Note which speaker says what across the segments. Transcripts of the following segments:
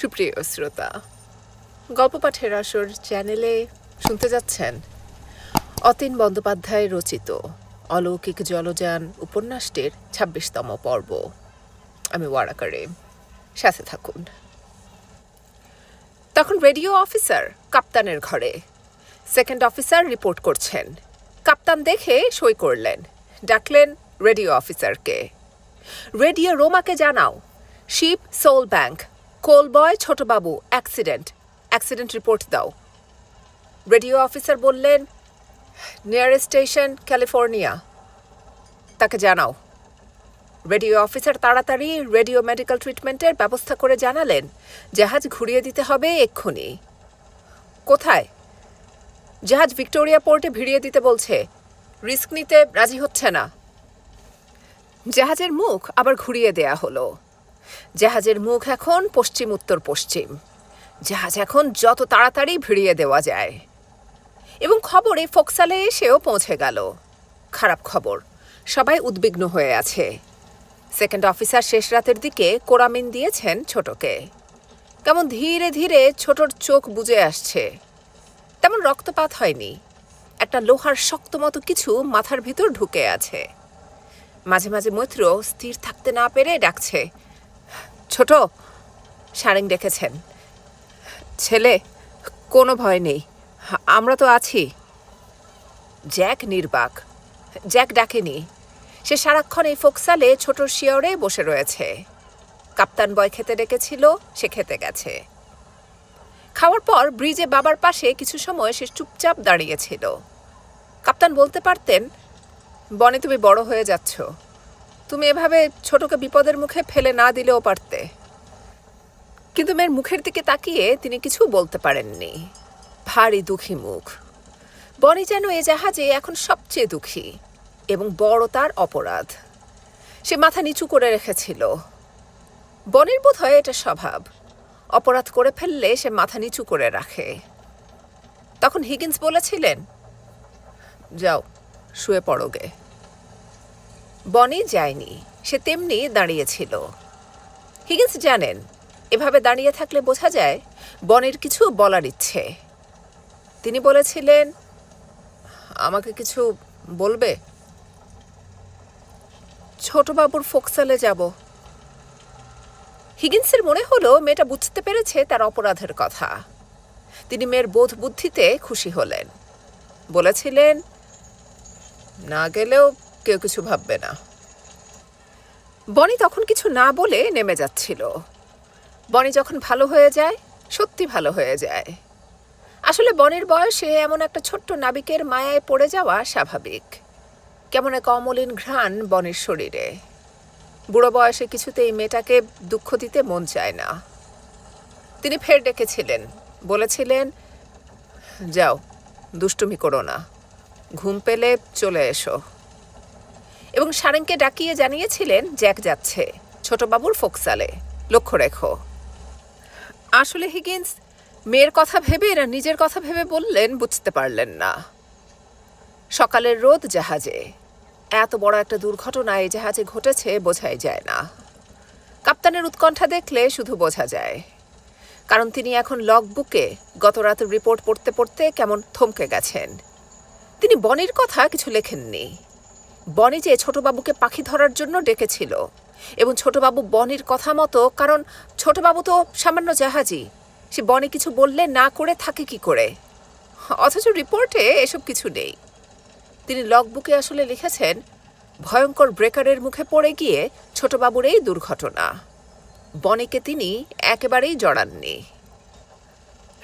Speaker 1: সুপ্রিয় শ্রোতা গল্প পাঠের আসর চ্যানেলে শুনতে যাচ্ছেন অতীন বন্দ্যোপাধ্যায় রচিত অলৌকিক জলযান উপন্যাসটির ছাব্বিশতম পর্ব। আমি ওয়ারাকারে, সাথে থাকুন। তখন রেডিও অফিসার কাপ্তানের ঘরে, সেকেন্ড অফিসার রিপোর্ট করছেন। কাপ্তান দেখে সই করলেন, ডাকলেন রেডিও অফিসারকে। রেডিও রোমাকে জানাও শিপ সোল ব্যাংক কোলবয় ছোটবাবু অ্যাক্সিডেন্ট অ্যাক্সিডেন্ট রিপোর্ট দাও। রেডিও অফিসার বললেন নিয়ারেস্ট স্টেশন ক্যালিফোর্নিয়া তাকে জানাও। রেডিও অফিসার তাড়াতাড়ি রেডিও মেডিকেল ট্রিটমেন্টের ব্যবস্থা করে জানালেন, জাহাজ ঘুরিয়ে দিতে হবে এক্ষুনি। কোথায়? জাহাজ ভিক্টোরিয়া পোর্টে ভিড়িয়ে দিতে বলছে। রিস্ক নিতে রাজি হচ্ছে না। জাহাজের মুখ আবার ঘুরিয়ে দেয়া হলো। জাহাজের মুখ এখন পশ্চিম, উত্তর পশ্চিম। জাহাজ এখন যত তাড়াতাড়ি ভিড়িয়ে দেওয়া যায়। এবং খবরে ফোকসালে এসেও পৌঁছে গেল। খারাপ খবর, সবাই উদ্বিগ্ন হয়ে আছে। সেকেন্ড অফিসার শেষ রাতের দিকে কোরামিন দিয়েছেন ছোটকে। কেমন ধীরে ধীরে ছোটর চোখ বুজে আসছে। তেমন রক্তপাত হয়নি। একটা লোহার শক্ত মতো কিছু মাথার ভিতর ঢুকে আছে। মাঝে মাঝে মৈত্র স্থির থাকতে না পেরে ডাকছে ছোট সারেং ডেকেছেন। ছেলে, কোনো ভয় নেই। আমরা তো আছি। জ্যাক নির্বাক। জ্যাক ডাকেনি। সে সারাক্ষণ এই ফোকসালে ছোটর শিয়রে বসে রয়েছে। কাপ্তান বয় খেতে ডেকেছিল, সে খেতে গেছে। খাওয়ার পর ব্রিজে বাবার পাশে কিছু সময় সে চুপচাপ দাঁড়িয়েছিল। কাপ্তান বলতে পারতেন, বনে তুমি বড় হয়ে যাচ্ছ। তুমি এভাবে ছোটকে বিপদের মুখে ফেলে না দিলেও পারতে। কিন্তু মেয়ের মুখের দিকে তাকিয়ে তিনি কিছু বলতে পারেননি। ভারী দুঃখী মুখ। বনি যেন এ জাহাজে এখন সবচেয়ে দুঃখী এবং বড় তার অপরাধ। সে মাথা নিচু করে রেখেছিল। বনির বোধ হয় এটা স্বভাব। অপরাধ করে ফেললে সে মাথা নিচু করে রাখে। তখন হিগিন্স বলেছিলেন, যাও, শুয়ে পড়োগে। বনি যায়নি, সে তেমনি দাঁড়িয়েছিল। হিগিন্স জানেন, এভাবে দাঁড়িয়ে থাকলে বোঝা যায়, বনের কিছু বলার ইচ্ছে। তিনি বলেছিলেন, আমাকে কিছু বলবে? ছোটবাবুর ফোকসালে যাব। হিগিন্সের মনে হলো মেয়েটা বুঝতে পেরেছে তার অপরাধের কথা। তিনি মেয়ের বোধ বুদ্ধিতে খুশি হলেন। বলেছিলেন, না গেলেও কেউ কিছু ভাববে না। বনি তখন কিছু না বলে নেমে যাচ্ছিল। বনি যখন ভালো হয়ে যায়, সত্যি ভালো হয়ে যায়। আসলে বনির বয়সে এমন একটা ছোট্ট নাবিকের মায়ায় পড়ে যাওয়া স্বাভাবিক। কেমন এক অমলিন ঘ্রাণ বনের শরীরে। বুড়ো বয়সে কিছুতেই মেয়েটাকে দুঃখ দিতে মন চায় না। তিনি ফের ডেকেছিলেন, বলেছিলেন, যাও, দুষ্টুমি করো না। ঘুম পেলে চলে এসো। এবং সারেংকে ডাকিয়ে জানিয়েছিলেন জ্যাক যাচ্ছে। ছোটবাবুর ফোকসালে। লক্ষ্য রেখো। আসলে হিগিন্স, মেয়ের কথা ভেবে না নিজের কথা ভেবে বললেন বুঝতে পারলেন না। সকালের রোদ জাহাজে। এত বড় একটা দুর্ঘটনা এই জাহাজে ঘটেছে বোঝাই যায় না। কাপ্তানের উৎকণ্ঠা দেখলে শুধু বোঝা যায়। কারণ তিনি এখন লগ বুকে গত রাতের রিপোর্ট পড়তে পড়তে কেমন থমকে গেছেন। তিনি বনির কথা কিছু লেখেননি। বনি যে ছোটবাবুকে পাখি ধরার জন্য ডেকেছিল। এবং ছোটবাবু বনির কথা মতো, কারণ ছোটবাবু তো সামান্য জাহাজি, সে বনে কিছু বললে না করে থাকে কি করে? অথচ রিপোর্টে এসব কিছু নেই। তিনি লগবুকে আসলে লিখেছেন, ভয়ঙ্কর ব্রেকারের মুখে পড়ে গিয়ে ছোটবাবুর এই দুর্ঘটনা। বনেকে তিনি একেবারেই জড়াননি।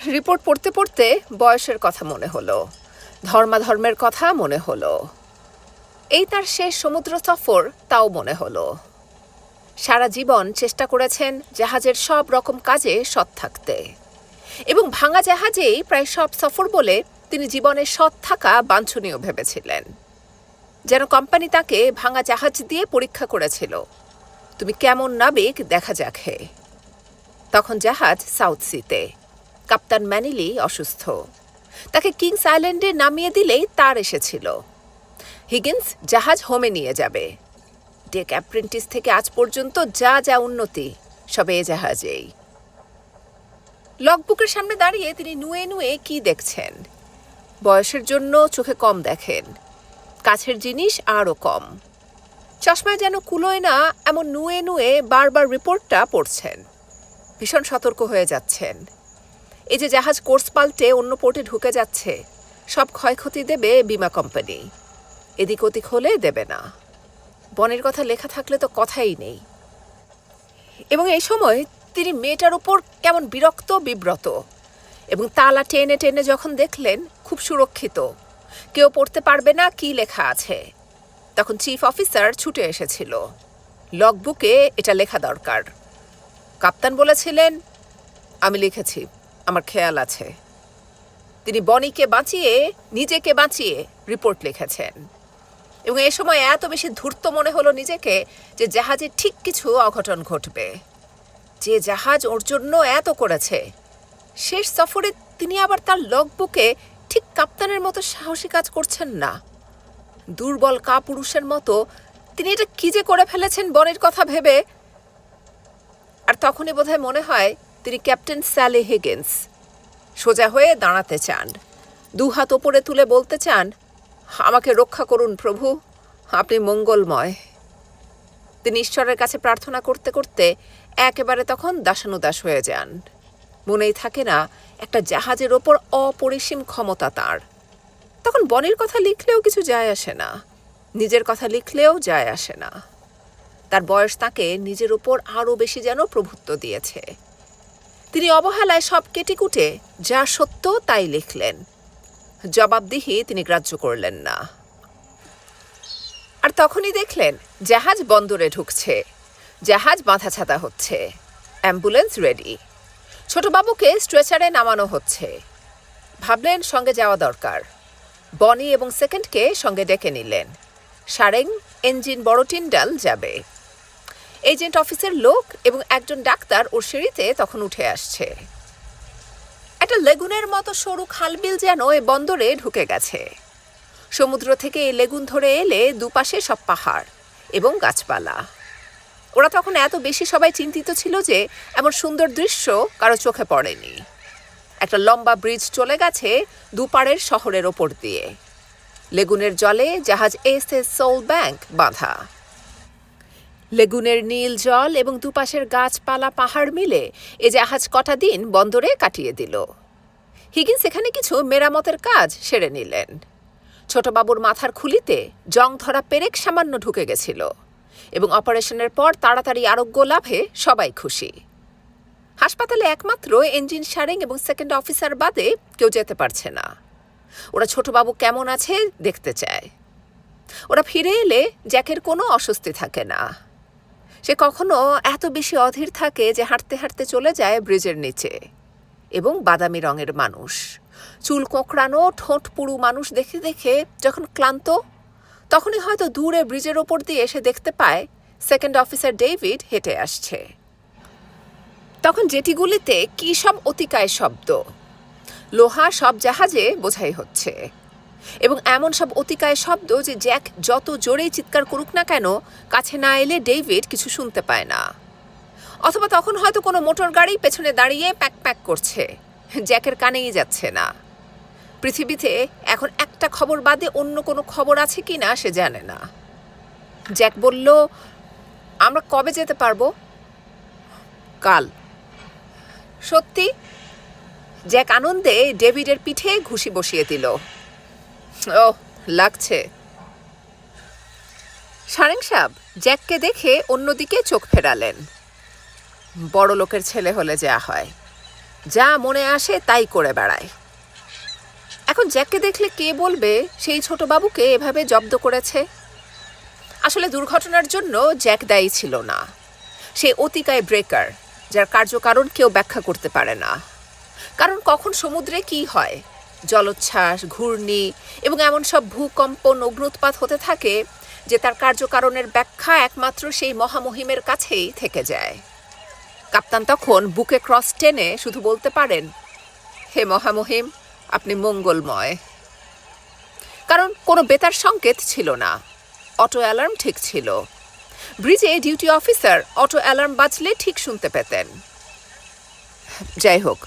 Speaker 1: রিপোর্ট পড়তে পড়তে বয়সের কথা মনে হলো, ধর্মাধর্মের কথা মনে হলো। এই তার শেষ সমুদ্র সফর তাও মনে হলো। সারা জীবন চেষ্টা করেছেন জাহাজের সব রকম কাজে সৎ থাকতে। এবং ভাঙা জাহাজেই প্রায় সব সফর বলে তিনি জীবনে সৎ থাকা বাঞ্ছনীয় ভেবেছিলেন। যেন কোম্পানি তাকে ভাঙা জাহাজ দিয়ে পরীক্ষা করেছিল। তুমি কেমন নাবিক, দেখা যাক তখন জাহাজ সাউথ সিতে। কাপ্তান ম্যানিলি অসুস্থ। তাকে কিংস আইল্যান্ডে নামিয়ে দিলেই তার এসেছিল। হিগিন্স জাহাজ হোমে নিয়ে যাবে। ডেক অ্যাপ্রেন্টিস থেকে আজ পর্যন্ত যা যা উন্নতি, সবে এ জাহাজেই। লগবুকের সামনে দাঁড়িয়ে তিনি নুয়ে নুয়ে কি দেখছেন? বয়সের জন্য চোখে কম দেখেন, কাছের জিনিস আরও কম। চশমায় যেন কুলোয় না, এমন নুয়ে নুয়ে বারবার রিপোর্টটা পড়ছেন। ভীষণ সতর্ক হয়ে যাচ্ছেন। এই যে জাহাজ কোর্স পাল্টে অন্য পোর্টে ঢুকে যাচ্ছে, সব ক্ষয়ক্ষতি দেবে বিমা কোম্পানি। এদিক ওদিক হলে দেবে না। বনের কথা লেখা থাকলে তো কথাই নেই। এবং এই সময় তিনি মেয়েটার উপর কেমন বিরক্ত, বিব্রত। এবং তালা টেনে টেনে যখন দেখলেন, খুব সুরক্ষিত। কেউ পড়তে পারবে না কি লেখা আছে। তখন চিফ অফিসার ছুটে এসেছিল। লগবুকে এটা লেখা দরকার। কাপ্তান বলেছিলেন, আমি লিখেছি, আমার খেয়াল আছে। তিনি বনিকে বাঁচিয়ে, নিজেকে বাঁচিয়ে রিপোর্ট লিখেছেন। এবং এ সময় এত বেশি ধূর্ত মনে হলো নিজেকে যে জাহাজে ঠিক কিছু অঘটন ঘটবে। যে জাহাজ ওর জন্য এত করেছে। শেষ সফরে তিনি আবার তার লগবুকে ঠিক কাপ্তানের মতো সাহসী কাজ করছেন না। দুর্বল কাপুরুষের মতো তিনি এটা কি যে করে ফেলেছেন বনের কথা ভেবে? আর তখনই বোধহয় মনে হয় তিনি ক্যাপ্টেন স্যালি হিগিন্স। সোজা হয়ে দাঁড়াতে চান। দু হাত ওপরে তুলে বলতে চান আমাকে রক্ষা করুন প্রভু, আপনি মঙ্গলময়। তিনি ঈশ্বরের কাছে প্রার্থনা করতে করতে একেবারে তখন দাসানুদাস হয়ে যান। মনেই থাকে না, একটা জাহাজের ওপর অপরিসীম ক্ষমতা তার। তখন বনের কথা লিখলেও কিছু যায় আসে না, নিজের কথা লিখলেও যায় আসে না। তার বয়স তাকে নিজের ওপর আরও বেশি যেন প্রভুত্ব দিয়েছে। তিনি অবহেলায় সব কেটিকুটে যা সত্য তাই লিখলেন। জবাবদিহি তিনি গ্রাহ্য করলেন না। আর তখনই দেখলেন, জাহাজ বন্দরে ঢুকছে। জাহাজ বাঁধা ছাতা হচ্ছে। Ambulance ready. ছোটবাবুকে স্ট্রেচারে নামানো হচ্ছে। ভাবলেন সঙ্গে যাওয়া দরকার। বনি এবং সেকেন্ডকে সঙ্গে ডেকে নিলেন। সারেং ইঞ্জিন বড় টিন্ডাল যাবে। এজেন্ট অফিসের লোক এবং একজন ডাক্তার ওর সিঁড়িতে তখন উঠে আসছে। একটা লেগুনের মতো সরু খালবিল যেন এ বন্দরে ঢুকে গেছে। সমুদ্র থেকে এই লেগুন ধরে এলে দুপাশে সব পাহাড় এবং গাছপালা। ওরা তখন এত বেশি সবাই চিন্তিত ছিল যে এমন সুন্দর দৃশ্য কারও চোখে পড়েনি। একটা লম্বা ব্রিজ চলে গেছে দুপাড়ের শহরের ওপর দিয়ে। লেগুনের জলে জাহাজ এস এস সোল ব্যাংক বাঁধা। লেগুনের নীল জল এবং দুপাশের গাছপালা পাহাড় মিলে এ জাহাজ কটা দিন বন্দরে কাটিয়ে দিল। হিগিন্স এখানে কিছু মেরামতের কাজ সেরে নিলেন। ছোটবাবুর মাথার খুলিতে জং ধরা পেরেক সামান্য ঢুকে গেছিল এবং অপারেশনের পর তাড়াতাড়ি আরোগ্য লাভে সবাই খুশি। হাসপাতালে একমাত্র ইঞ্জিন সারেং এবং সেকেন্ড অফিসার বাদে কেউ যেতে পারছে না। ওরা ছোটবাবু কেমন আছে দেখতে চায়। ওরা ফিরে এলে জ্যাকের কোনো অস্বস্তি থাকে না। সে কখনো এত বেশি অধীর থাকে যে হাঁটতে হাঁটতে চলে যায় ব্রিজের নিচে এবং বাদামি রঙের মানুষ। চুল কোঁকড়ানো, ঠোঁট পুরু মানুষ দেখে দেখে যখন ক্লান্ত, তখনই হয়তো দূরে ব্রিজের ওপর দিয়ে এসে দেখতে পায়, সেকেন্ড অফিসার ডেভিড হেঁটে আসছে। তখন জেটিগুলিতে কী সব অতিকায় শব্দ? লোহা সব জাহাজে বোঝাই হচ্ছে। এবং এমন সব অতিকায় শব্দ যে জ্যাক যত জোরেই চিৎকার করুক না কেন, কাছে না এলে ডেভিড কিছু শুনতে পায় না। অথবা তখন হয়তো কোনো মোটর গাড়ি পেছনে দাঁড়িয়ে প্যাক প্যাক করছে। জ্যাকের কানেই যাচ্ছে না। পৃথিবীতে এখন একটা খবর বাদে অন্য কোনো খবর আছে কি না সে জানে না। জ্যাক বলল, আমরা কবে যেতে পারব? কাল। সত্যি? জ্যাক আনন্দে ডেভিডের পিঠে ঘুষি বসিয়ে দিল। ও, লাগছে। সারেং সাহেব, জ্যাককে দেখে অন্যদিকে চোখ ফেরালেন। বড় লোকের ছেলে হলে যা হয়। যা মনে আসে তাই করে বেড়ায়। এখন জ্যাককে দেখলে কে বলবে, সেই ছোট বাবুকে এভাবে জব্দ করেছে? আসলে দুর্ঘটনার জন্য জ্যাক দায়ী ছিল না। সে অতিকায় ব্রেকার, যার কার্যকারণ কেউ ব্যাখ্যা করতে পারে না। কারণ কখন সমুদ্রে কি হয় জলোচ্ছ্বাস, ঘূর্ণি এবং এমন সব ভূকম্পন অগ্নুৎপাত হতে থাকে যে তার কার্যকারণের ব্যাখ্যা একমাত্র সেই মহামহিমের কাছেই থেকে যায়। কাপ্তান তখন বুকে ক্রস টেনে শুধু বলতে পারেন, হে মহামহিম, আপনি মঙ্গলময়। কারণ কোনো বেতার সংকেত ছিল না, অটো অ্যালার্ম ঠিক ছিল। ব্রিজে ডিউটি অফিসার অটো অ্যালার্ম বাজলে ঠিক শুনতে পেতেন। যাই হোক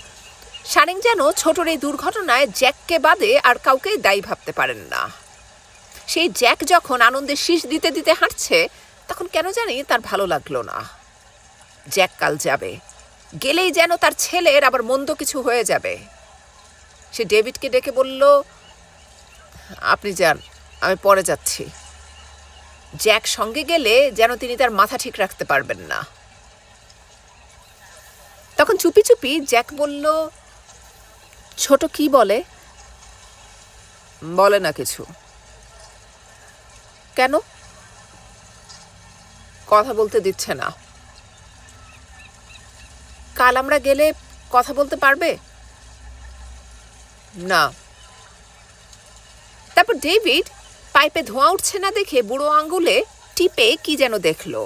Speaker 1: সারেং যেন ছোটর এই দুর্ঘটনায় জ্যাককে বাদে আর কাউকে দায়ী ভাবতে পারেন না। সেই জ্যাক যখন আনন্দে শীষ দিতে দিতে হাঁটছে, তখন কেন জানি তার ভালো লাগল না। জ্যাক কাল যাবে। গেলেই যেন তার ছেলের আবার মন্দ কিছু হয়ে যাবে। সে ডেভিডকে ডেকে বলল, আপনি যান, আমি পরে যাচ্ছি। জ্যাক সঙ্গে গেলে যেন তিনি তার মাথা ঠিক রাখতে পারবেন না। তখন চুপি চুপি জ্যাক বলল ছোট কি বলে? বলে না কিছু। কেন? কথা বলতে দিচ্ছে না। কাল আমরা গেলে কথা বলতে পারবে? না। তারপর ডেভিড পাইপে ধোঁয়া উঠছে না দেখে বুড়ো আঙ্গুলে টিপে কি যেন দেখল।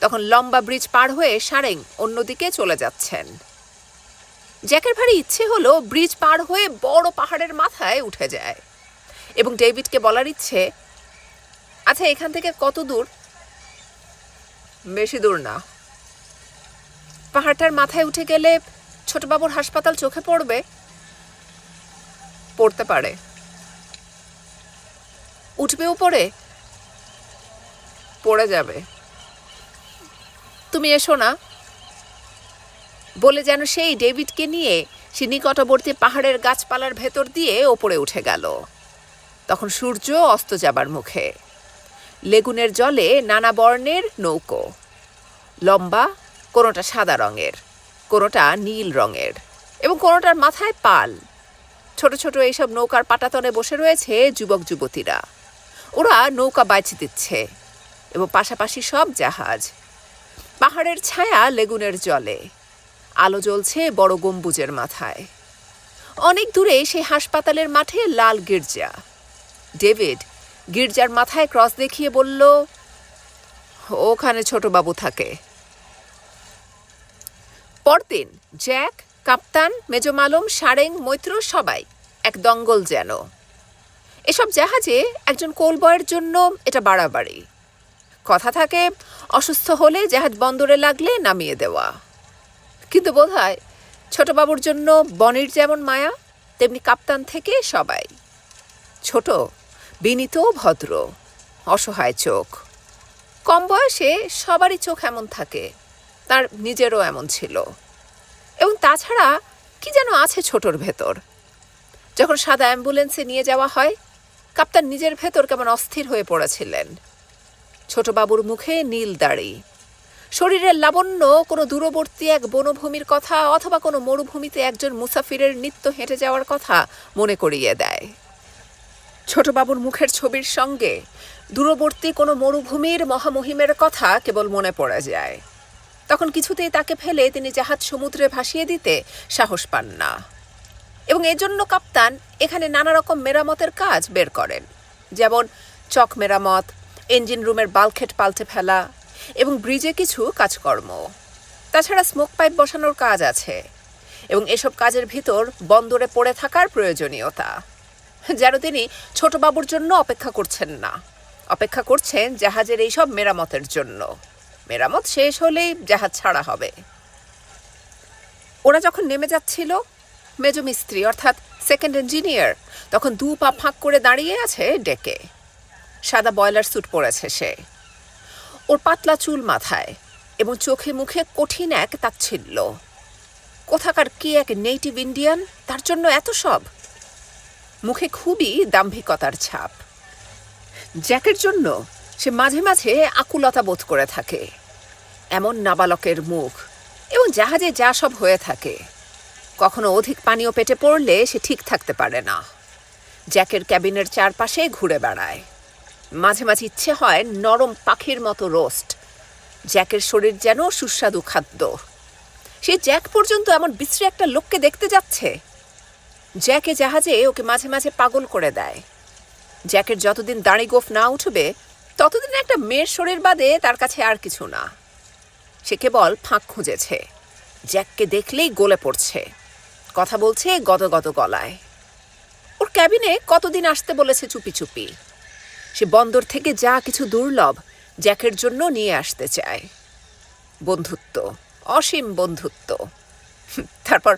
Speaker 1: তখন লম্বা ব্রিজ পার হয়ে সারেং অন্যদিকে চলে যাচ্ছেন। জ্যাকের ভারী ইচ্ছে হলো ব্রিজ পার হয়ে বড় পাহাড়ের মাথায় উঠে যায়। এবং ডেভিডকে বলার ইচ্ছে আচ্ছা এখান থেকে কত দূর? বেশি দূর না। পাহাড়টার মাথায় উঠে গেলে ছোটবাবুর হাসপাতাল চোখে পড়বে? পড়তে পারে। উঠবে উপরে? পড়ে যাবে। তুমি এসো না। বলে যেন সেই ডেভিডকে নিয়ে সে নিকটবর্তী পাহাড়ের গাছপালার ভেতর দিয়ে ওপরে উঠে গেল। তখন সূর্য অস্ত যাবার মুখে। লেগুনের জলে নানা বর্ণের নৌকো। লম্বা, কোনোটা সাদা রঙের, কোনোটা নীল রঙের এবং কোনোটার মাথায় পাল। ছোট ছোট এইসব নৌকার পাটাতনে বসে রয়েছে যুবক যুবতীরা। ওরা নৌকা বাইছে দিচ্ছে এবং পাশাপাশি সব জাহাজ। পাহাড়ের ছায়া লেগুনের জলে। আলো জ্বলছে বড় গম্বুজের মাথায়। অনেক দূরে সেই হাসপাতালের মাঠে লাল গির্জা। ডেভিড গির্জার মাথায় ক্রস দেখিয়ে বলল, ওখানে ছোটবাবু থাকে। পরদিন জ্যাক, কাপ্তান মেজমালম সারেং, মৈত্র সবাই এক দঙ্গল যেন। এসব জাহাজে একজন কোলবয়ের জন্য এটা বাড়াবাড়ি। কথা থাকে, অসুস্থ হলে জাহাজ বন্দরে লাগলে নামিয়ে দেওয়া। কিন্তু বোধ হয় ছোটবাবুর জন্য বনির যেমন মায়া, তেমনি কাপ্তান থেকে সবাই। ছোট, বিনীত ভদ্র, অসহায় চোখ। কম বয়সে সবারই চোখ এমন থাকে, তার নিজেরও এমন ছিল। এবং তাছাড়া কি যেন আছে ছোটর ভেতর? যখন সাদা অ্যাম্বুলেন্সে নিয়ে যাওয়া হয়, কাপ্তান নিজের ভেতর কেমন অস্থির হয়ে পড়েছিলেন। ছোটবাবুর মুখে নীল দাড়ি শরীরের লাবণ্য, কোনো দূরবর্তী এক বনভূমির কথা অথবা কোনো মরুভূমিতে একজন মুসাফিরের নিত্য হেঁটে যাওয়ার কথা মনে করিয়ে দেয়। ছোটবাবুর মুখের ছবির সঙ্গে দূরবর্তী কোনো মরুভূমির মহামহিমের কথা কেবল মনে পড়ে যায়। তখন কিছুতেই তাকে ফেলে তিনি জাহাজ সমুদ্রে ভাসিয়ে দিতে সাহস পান না। এবং এজন্য কাপ্তান এখানে নানা রকম মেরামতের কাজ বের করেন। যেমন চক মেরামত ইঞ্জিন রুমের বালখেট পাল্টে ফেলা এবং ব্রিজে কিছু কাজকর্ম। তাছাড়া স্মোক পাইপ বসানোর কাজ আছে এবং এসব কাজের ভিতর বন্দরে পড়ে থাকার প্রয়োজনীয়তা, যেন তিনি ছোটবাবুর জন্য অপেক্ষা করছেন না। অপেক্ষা করছেন জাহাজের এইসব মেরামতের জন্য। মেরামত শেষ হলেই জাহাজ ছাড়া হবে। ওরা যখন নেমে যাচ্ছিল, মেজো মিস্ত্রি অর্থাৎ সেকেন্ড ইঞ্জিনিয়ার তখন দু পা ফাঁক করে দাঁড়িয়ে আছে ডেকে। সাদা বয়লার স্যুট পরেছে সে। ওর পাতলা চুল মাথায় এবং চোখে মুখে কঠিন এক তাচ্ছিল্য। কোথাকার কি এক নেটিভ ইন্ডিয়ান তার জন্য এত সব। মুখে খুবই দাম্ভিকতার ছাপ। জ্যাকের জন্য সে মাঝে মাঝে আকুলতা বোধ করে থাকে। এমন নাবালকের মুখ এবং জাহাজে যা সব হয়ে থাকে। কখনো অধিক পানীয় পেটে পড়লে সে ঠিক থাকতে পারে না। জ্যাকের ক্যাবিনের চারপাশে ঘুরে বেড়ায়। মাঝে মাঝে ইচ্ছে হয় নরম পাখির মতো রোস্ট। জ্যাকের শরীর যেন সুস্বাদু খাদ্য। সে জ্যাক পর্যন্ত এমন বিশ্রী একটা লোককে দেখতে যাচ্ছে। জ্যাকে জাহাজে ওকে মাঝে মাঝে পাগল করে দেয়। জ্যাকের যতদিন দাড়ি গোফ না উঠবে, ততদিন একটা মেয়ের শরীর বাদে তার কাছে আর কিছু না। সে কেবল ফাঁক খুঁজেছে। জ্যাককে দেখলেই গলে পড়ছে। কথা বলছে গদগদ গলায়। ওর ক্যাবিনে কতদিন আসতে বলেছে চুপি চুপি। সে বন্দর থেকে যা কিছু দুর্লভ জ্যাকের জন্য নিয়ে আসতে চায়। বন্ধুত্ব অসীম বন্ধুত্ব। তারপর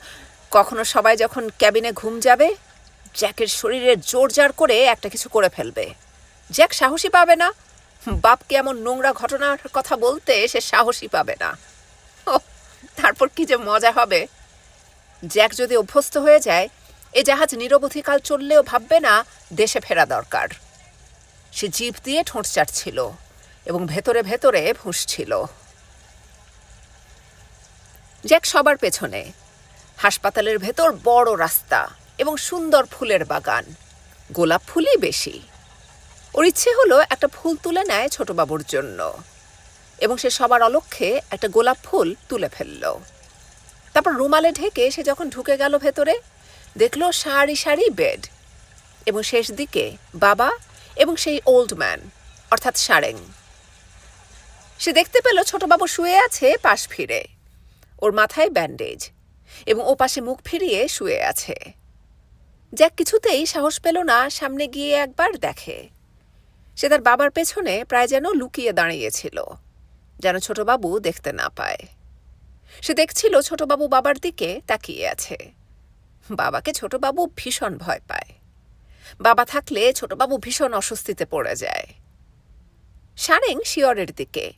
Speaker 1: কখনো সবাই যখন ক্যাবিনে ঘুম যাবে জ্যাকের শরীরে জোর জার করে একটা কিছু করে ফেলবে। জ্যাক সাহসী পাবে না। বাপকে এমন নোংরা ঘটনার কথা বলতে সে সাহসী পাবে না। ওহ, তারপর কি যে মজা হবে। জ্যাক যদি অভ্যস্ত হয়ে যায় এ জাহাজ নিরবধিকাল চললেও ভাববে না দেশে ফেরা দরকার। সে জিভ দিয়ে ঠোঁট চাটছিল এবং ভেতরে ভেতরে ফুঁসছিল জ্যাক সবার পেছনে। হাসপাতালের ভেতর বড় রাস্তা এবং সুন্দর ফুলের বাগান। গোলাপ ফুলই বেশি। ওর ইচ্ছে হলো একটা ফুল তুলে নেয় ছোটবাবুর জন্য। এবং সে সবার অলক্ষ্যে একটা গোলাপ ফুল তুলে ফেলল। তারপর রুমালে ঢেকে সে যখন ঢুকে গেল ভেতরে, দেখল সারি সারি বেড। এবং শেষ দিকে বাবা এবং সেই ওল্ড ম্যান অর্থাৎ সারেং। সে দেখতে পেল ছোটবাবু শুয়ে আছে পাশ ফিরে। ওর মাথায় ব্যান্ডেজ এবং ও পাশে মুখ ফিরিয়ে শুয়ে আছে। জ্যাক কিছুতেই সাহস পেল না সামনে গিয়ে একবার দেখে। সে তার বাবার পেছনে প্রায় যেন লুকিয়ে দাঁড়িয়েছিল, যেন ছোটবাবু দেখতে না পায়। সে দেখছিল ছোটবাবু বাবার দিকে তাকিয়ে আছে। বাবাকে ছোটবাবু ভীষণ ভয় পায়। বাবা থাকলে ছোটবাবু ভীষণ অস্বস্তিতে পড়ে যায়। সারেং শিয়রের দিকে,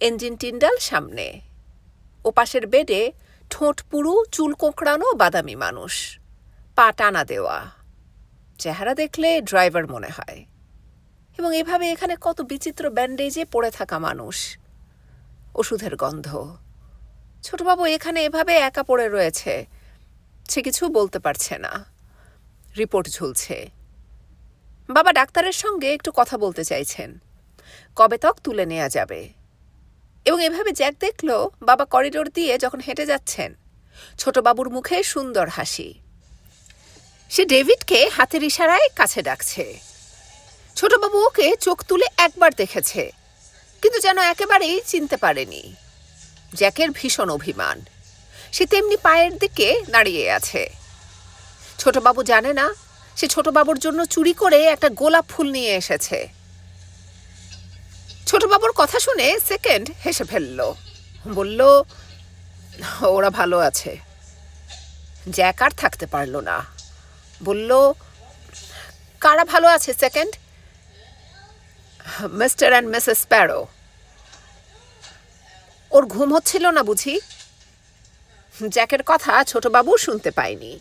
Speaker 1: ইঞ্জিন টিন্ডাল সামনে। ওপাশের বেডে ঠোঁট পুরু, চুল কোঁকড়ানো বাদামি মানুষ। পা টানা দেওয়া। চেহারা দেখলে ড্রাইভার মনে হয়। এবং এভাবে এখানে কত বিচিত্র ব্যান্ডেজে পড়ে থাকা মানুষ। ওষুধের গন্ধ। ছোটবাবু এখানে এভাবে একা পড়ে রয়েছে। সে কিছু বলতে পারছে না। রিপোর্ট ঝুলছে। বাবা ডাক্তারের সঙ্গে একটু কথা বলতে চাইছেন। কবে তক তুলে নেওয়া যাবে? এবং এভাবে জ্যাক দেখল বাবা করিডোর দিয়ে যখন হেঁটে যাচ্ছেন ছোটবাবুর মুখে সুন্দর হাসি। সে ডেভিডকে হাতের ইশারায় কাছে ডাকছে। ছোটবাবু ওকে চোখ তুলে একবার দেখেছে, কিন্তু যেন একেবারেই চিনতে পারেনি। জ্যাকের ভীষণ অভিমান। সে তেমনি পায়ের দিকে দাঁড়িয়ে আছে। ছোটবাবু জানে না, সে ছোটবাবুর জন্য চুরি করে একটা গোলাপ ফুল নিয়ে এসেছে। ছোটবাবুর কথা শুনে সেকেন্ড হেসে ফেলল। বলল, ওরা ভালো আছে। জ্যাক আর থাকতে পারল না। বলল, কারা ভালো আছে second? Mister and missus Parrow ওর ঘুম হচ্ছিল না বুঝি? জ্যাকের কথা ছোটবাবু শুনতে পায়নি।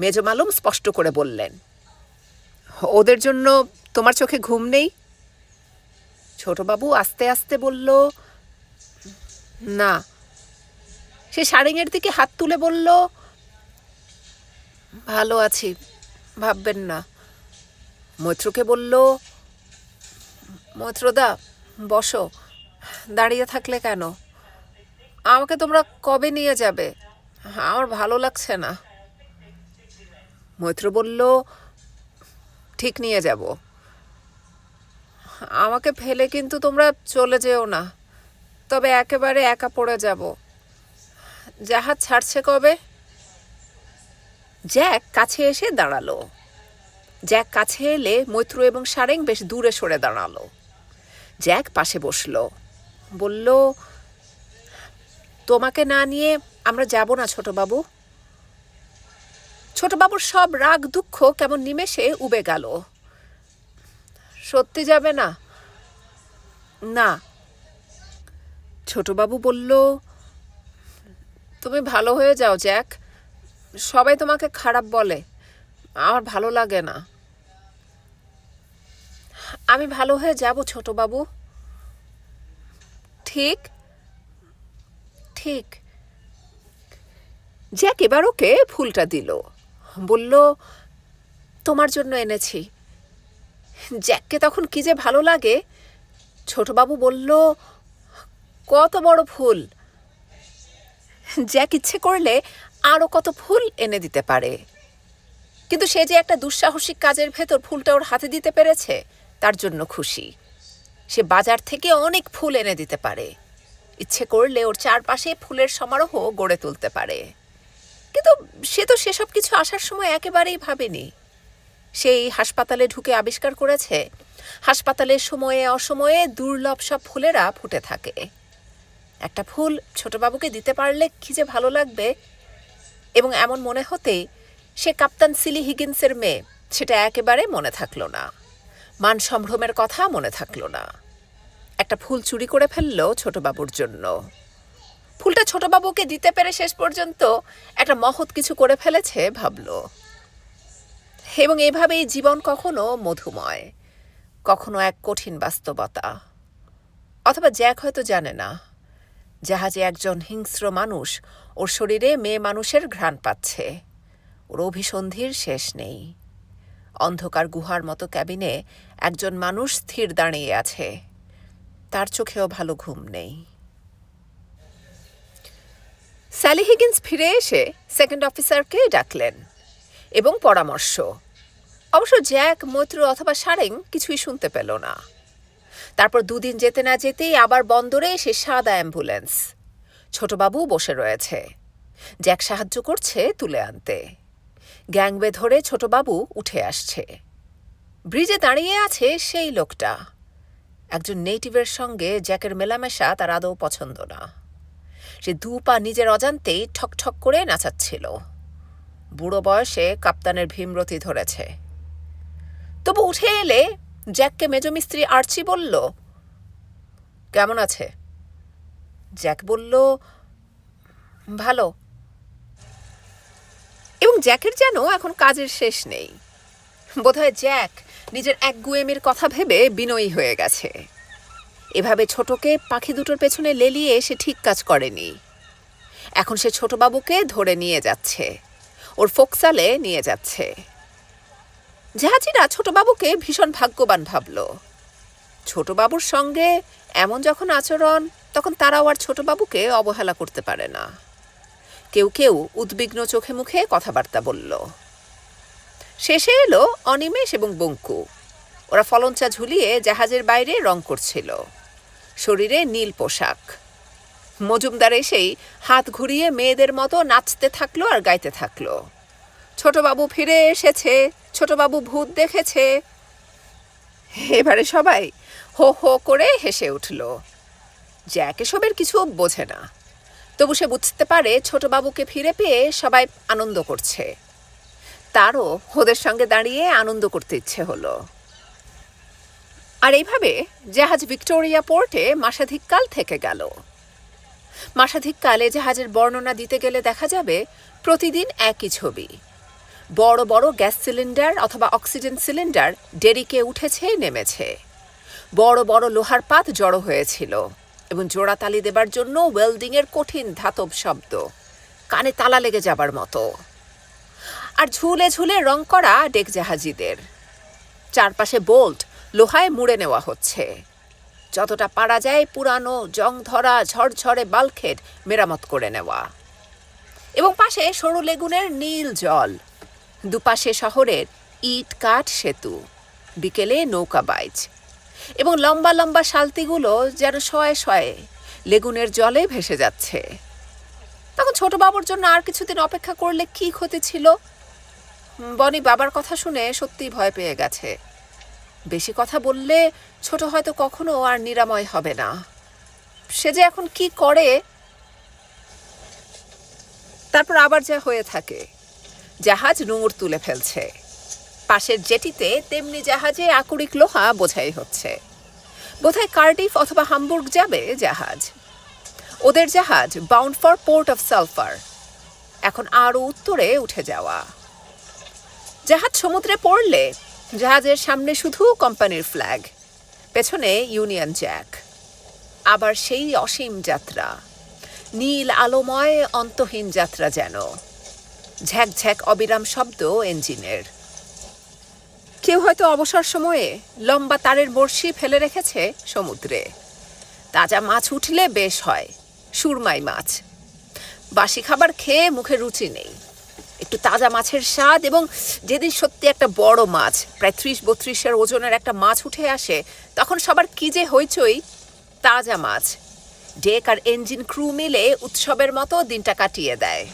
Speaker 1: মেজমালুম স্পষ্ট করে বললেন, ওদের জন্য তোমার চোখে ঘুম নেই? ছোটবাবু আস্তে আস্তে বলল, না। সে সারেঙের দিকে হাত তুলে বলল, ভালো আছি, ভাববেন না। মৈত্রকে বলল, মৈত্রদা, বসো, দাঁড়িয়ে থাকলে কেন? আমাকে তোমরা কবে নিয়ে যাবে? আমার ভালো লাগছে না। মৈত্র বলল, ঠিক নিয়ে যাব। আমাকে ফেলে কিন্তু তোমরা চলে যেও না। তবে একেবারে একা পড়ে যাব। জাহাজ ছাড়ছে কবে? জ্যাক কাছে এসে দাঁড়াল। জ্যাক কাছে এলে মৈত্র এবং সারেং বেশ দূরে সরে দাঁড়াল। জ্যাক পাশে বসল। বলল, তোমাকে না নিয়ে আমরা যাব না, ছোটবাবু। ছোটবাবুর সব রাগ, দুঃখ কেমন নিমেষে উবে গেল। সত্যি যাবে না? না। ছোটবাবু বলল, তুমি ভালো হয়ে যাও, জ্যাক। সবাই তোমাকে খারাপ বলে। আমার ভালো লাগে না। আমি ভালো হয়ে যাব, ছোটবাবু? ঠিক। ঠিক। জ্যাক এবার ওকে ফুলটা দিল। বলল, তোমার জন্য এনেছি। জ্যাককে তখন কি যে ভালো লাগে, ছোটবাবু বলল, কত বড় ফুল। জ্যাক ইচ্ছে করলে আরও কত ফুল এনে দিতে পারে। কিন্তু সে যে একটা দুঃসাহসিক কাজের ভেতর ফুলটা ওর হাতে দিতে পেরেছে, তার জন্য খুশি। সে বাজার থেকে অনেক ফুল এনে দিতে পারে। ইচ্ছে করলে ওর চারপাশে ফুলের সমারোহ গড়ে তুলতে পারে। কিন্তু সে তো সেসব কিছু আসার সময় একেবারেই ভাবেনি। সেই হাসপাতালে ঢুকে আবিষ্কার করেছে, হাসপাতালের সময়ে অসময়ে দুর্লভ সব ফুলেরা ফুটে থাকে। একটা ফুল ছোটবাবুকে দিতে পারলে কি যে ভালো লাগবে? এবং এমন মনে হতেই সে কাপ্তান সিলি হিগিন্সের মেয়ে, সেটা একেবারে মনে থাকল না। মান সম্ভ্রমের কথা মনে থাকল না। একটা ফুল চুরি করে ফেলল ছোটবাবুর জন্য। ফুলটা ছোটবাবুকে দিতে পেরে শেষ পর্যন্ত একটা মহৎ কিছু করে ফেলেছে, ভাবল। এবং এভাবেই জীবন কখনো মধুময়, কখনো এক কঠিন বাস্তবতা। অথবা জ্যাক হয়তো জানে না, জাহাজে একজন হিংস্র মানুষ ওর শরীরে মেয়ে মানুষের ঘ্রাণ পাচ্ছে। ওর অভিসন্ধির শেষ নেই। অন্ধকার গুহার মতো ক্যাবিনে একজন মানুষ স্থির দাঁড়িয়ে আছে। তার চোখেও ভালো ঘুম নেই। স্যালি হিগিন্স ফিরে এসে সেকেন্ড অফিসারকে ডাকলেন এবং পরামর্শ। অবশ্য জ্যাক, মৈত্র অথবা সারেং কিছুই শুনতে পেল না। তারপর দুদিন যেতে না যেতেই আবার বন্দরে এসে সাদা অ্যাম্বুলেন্স। ছোটবাবু বসে রয়েছে। জ্যাক সাহায্য করছে তুলে আনতে। গ্যাংবে ধরে ছোটবাবু উঠে আসছে। ব্রিজে দাঁড়িয়ে আছে সেই লোকটা। একজন নেটিভের সঙ্গে জ্যাকের মেলামেশা তার আদৌ পছন্দ না। সে দু পা নিজের অজান্তেই ঠকঠক করে নাচাচ্ছিল। বুড়ো বয়সে কাপ্তানের ভীমরতি ধরেছে। তবু উঠে এলে জ্যাককে মেজমিস্ত্রি আর্চি বলল, কেমন আছে? জ্যাক বলল, ভালো। এবং জ্যাকের যেন এখন কাজের শেষ নেই। বোধহয় জ্যাক নিজের এক গুয়েমের কথা ভেবে বিনয়ী হয়ে গেছে। এভাবে ছোটকে পাখি দুটোর পেছনে লেলিয়ে সে ঠিক কাজ করেনি। এখন সে ছোটবাবুকে ধরে নিয়ে যাচ্ছে। ওর ফোকসালে নিয়ে যাচ্ছে। জাহাজিরা ছোটবাবুকে ভীষণ ভাগ্যবান ভাবল। ছোটবাবুর সঙ্গে এমন যখন আচরণ, তখন তারাও আর ছোটবাবুকে অবহেলা করতে পারে না। কেউ কেউ উদ্বিগ্ন চোখে মুখে কথাবার্তা বলল। শেষে এলো অনিমেষ এবং বঙ্কু। ওরা ফলঞ্চা ঝুলিয়ে জাহাজের বাইরে রং করছিল। শরীরে নীল পোশাক। মজুমদার এসেই হাত ঘুরিয়ে মেয়েদের মতো নাচতে থাকল আর গাইতে থাকল। ছোটবাবু ফিরে এসেছে, ছোটবাবু ভূত দেখেছে। এবারে সবাই হো হো করে হেসে উঠল। জ্যাক এসবের কিছু বোঝে না। তবু সে বুঝতে পারে ছোটবাবুকে ফিরে পেয়ে সবাই আনন্দ করছে। তারও ওদের সঙ্গে দাঁড়িয়ে আনন্দ করতে ইচ্ছে হলো। আর এইভাবে জাহাজ ভিক্টোরিয়া পোর্টে মাসাধিককাল থেকে গেল। মাসাধিককালে জাহাজের বর্ণনা দিতে গেলে দেখা যাবে প্রতিদিন একই ছবি। বড় বড় গ্যাস সিলিন্ডার অথবা অক্সিজেন সিলিন্ডার ডেরিকে উঠেছে, নেমেছে। বড় বড় লোহার পাত জড়ো হয়েছিল এবং জোড়াতালি দেবার জন্য ওয়েল্ডিংয়ের কঠিন ধাতব শব্দ। কানে তালা লেগে যাবার মতো। আর ঝুলে ঝুলে রং করা ডেক জাহাজিদের চারপাশে বোল্ট লোহায় মুড়ে নেওয়া হচ্ছে। যতটা পারা যায় পুরানো জং ধরা ঝরঝরে বালখেড মেরামত করে নেওয়া। এবং পাশে সরু লেগুনের নীল জল। দুপাশে শহরের ইট কাঠ সেতু। বিকেলে নৌকা বাইচ। এবং লম্বা লম্বা শালতিগুলো যেন শয়ে শয়ে লেগুনের জলে ভেসে যাচ্ছে। তখন ছোট বাবুর জন্য আর কিছুদিন অপেক্ষা করলে কি ক্ষতি ছিল? বনি বাবার কথা শুনে সত্যিই ভয় পেয়ে গেছে। বেশি কথা বললে ছোট হয়তো কখনো আর নিরাময় হবে না। সে যে এখন কি করে? তারপর আবার যা হয়ে থাকে, জাহাজ নোঙর তুলে ফেলছে। পাশের জেটিতে তেমনি জাহাজে আকরিক লোহা বোঝাই হচ্ছে। বোধহয় কার্ডিফ অথবা হামবুর্গ যাবে জাহাজ। ওদের জাহাজ bound for port of Sulphur এখন আরও উত্তরে উঠে যাওয়া। জাহাজ সমুদ্রে পড়লে জাহাজের সামনে শুধু কোম্পানির ফ্ল্যাগ পেছনে ইউনিয়ন জ্যাক আবার সেই অসীম যাত্রা, নীল আলোময় অন্তহীন যাত্রা যেন ঝ্যাক অবিরাম শব্দ ইঞ্জিনের। কেউ হয়তো অবসর সময়ে লম্বা তারের বড়শি ফেলে রেখেছে সমুদ্রে। তাজা মাছ উঠলে বেশ হয়, সুরমাই মাছ। বাসি খাবার খেয়ে মুখে রুচি নেই। একটু তাজা মাছের স্বাদ এবং যেদিন সত্যি একটা বড় মাছ, প্রায় ত্রিশ বত্রিশের ওজনের একটা মাছ উঠে আসে, তখন সবার কী যে হইচই? তাজা মাছ। ডেক আর ইঞ্জিন ক্রু মিলে উৎসবের মতো দিনটা কাটিয়ে দেয়।